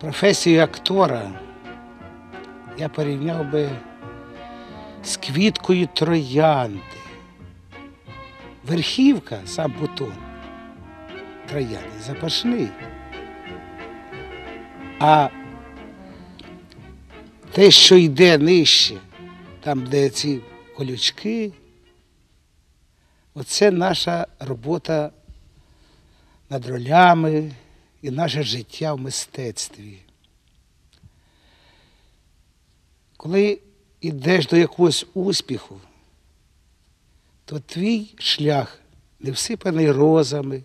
професію актора я порівняв би з квіткою троянди. Верхівка, сам бутон троянди запашний. А те, що йде нижче, там, де ці колючки, оце наша робота над ролями і наше життя в мистецтві. Коли йдеш до якогось успіху, то твій шлях не всипаний розами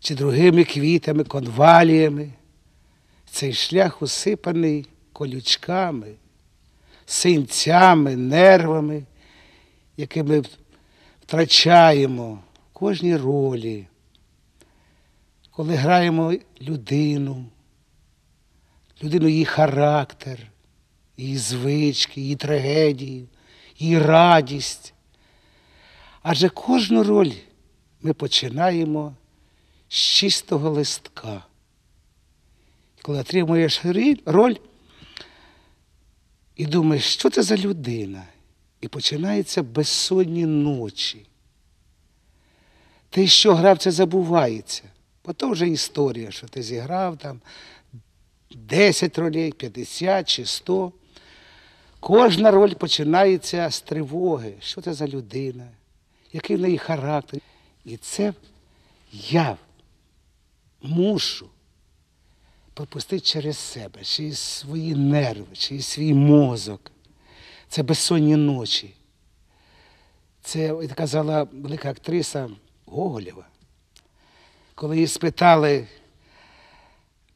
чи другими квітами, конваліями. Цей шлях усипаний колючками, синцями, нервами, які ми втрачаємо в кожній ролі, коли граємо людину, людину її характер, її звички, її трагедію, її радість. Адже кожну роль ми починаємо з чистого листка. Коли отримуєш роль і думаєш, що це за людина? І починаються безсонні ночі. Ти, що грав, це забувається. То вже історія, що ти зіграв там 10 ролей, 50 чи 100. Кожна роль починається з тривоги. Що це за людина? Який в неї характер? І це я мушу пропустити через себе, через свої нерви, через свій мозок. Це безсонні ночі. Це як казала велика актриса Гоголєва. Коли її спитали,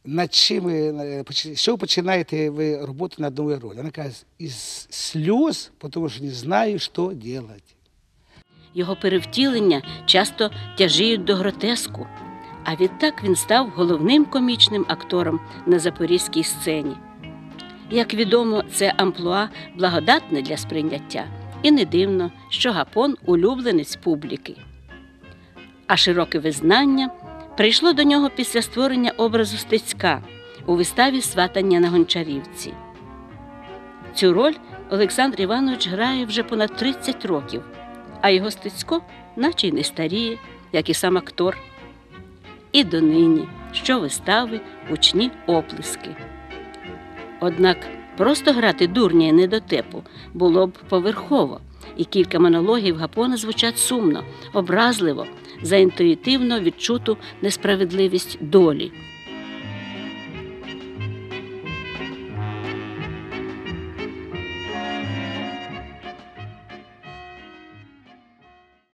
над чим ви, е, що ви починаєте ви роботу над новою ролью? Вона каже, із сльоз, тому що не знаю, що робити. Його перевтілення часто тяжіють до гротеску, а відтак він став головним комічним актором на запорізькій сцені. Як відомо, це амплуа благодатне для сприйняття, і не дивно, що Гапон улюбленець публіки. А широке визнання прийшло до нього після створення образу Стецька у виставі Сватання на Гончарівці. Цю роль Олександр Іванович грає вже понад 30 років а його Стецько наче й не старіє, як і сам актор. І донині, що вистави, гучні оплески. Однак просто грати дурня і недотепу було б поверхово, і кілька монологів Гапона звучать сумно, образливо, за інтуїтивно відчуту несправедливість долі.